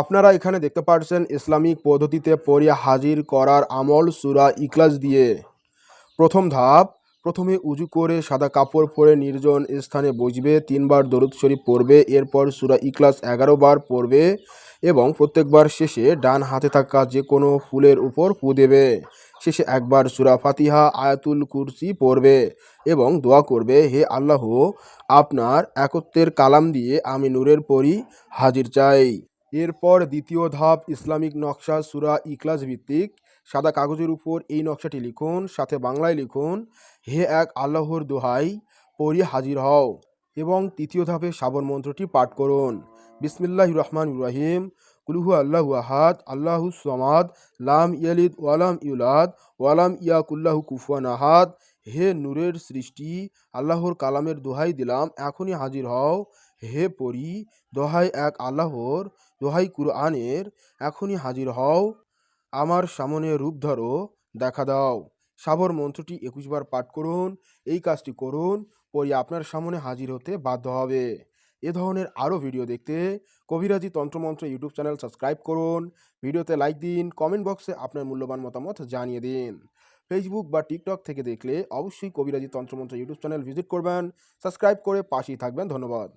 আপনারা এখানে দেখতে পাচ্ছেন ইসলামিক পদ্ধতিতে পড়িয়া হাজির করার আমল সুরা ইকলাস দিয়ে। প্রথম ধাপ, প্রথমে উজু করে সাদা কাপড় পরে নির্জন স্থানে বসবে, তিনবার দরুদ শরীফ পড়বে, এরপর সুরা ইকলাস এগারো বার পড়বে এবং প্রত্যেকবার শেষে ডান হাতে থাকা যে কোনো ফুলের উপর ফু দেবে। শেষে একবার সুরা ফাতিহা, আয়াতুল কুরসি পড়বে এবং দোয়া করবে, হে আল্লাহ, আপনার একত্বের কালাম দিয়ে আমি নূরের পরি হাজির চাই। এরপর দ্বিতীয় ধাপ, ইসলামিক নকশা সুরা ইকলাস ভিত্তিক। সাদা কাগজের উপর এই নকশাটি লিখুন, সাথে বাংলায় লিখুন, হে এক আল্লাহর দোহাই, পড়ি হাজির হও। এবং তৃতীয় ধাপে সাবর মন্ত্রটি পাঠ করুন। বিসমিল্লাহ রহমান ইব্রাহিম কুলহু আল্লাহু আহাদ, আল্লাহু সমাদ, লাম ইয়ালিদ ওয়ালাম ইউলাদ ওয়ালাম ইয়াকুল্লাহু কুফুয়ান আহাদ। হে নূরের সৃষ্টি, আল্লাহর কালামের দোহাই দিলাম, এখনই হাজির হও। হে পরি, দোহাই এক আল্লাহর, দোহাই কুরআনের, এখনই হাজির হও। আমার সামনে রূপ ধরো, দেখা দাও। সাবর মন্ত্রটি একুশ বার পাঠ করুন, এই কাজটি করুন, পরে আপনার সামনে হাজির হতে বাধ্য হবে। এ ধরনের আরও ভিডিও দেখতে, কবিরাজি তন্ত্রমন্ত্র ইউটিউব চ্যানেল সাবস্ক্রাইব করুন। ভিডিওতে লাইক দিন কমেন্ট বক্সে আপনার মূল্যবান মতামত জানিয়ে দিন। ফেসবুক বা টিকটক থেকে দেখলে অবশ্যই কবিরাজি তন্ত্রমন্ত্র ইউটিউব চ্যানেল ভিজিট করবেন। সাবস্ক্রাইব করে পাশেই থাকবেন। ধন্যবাদ।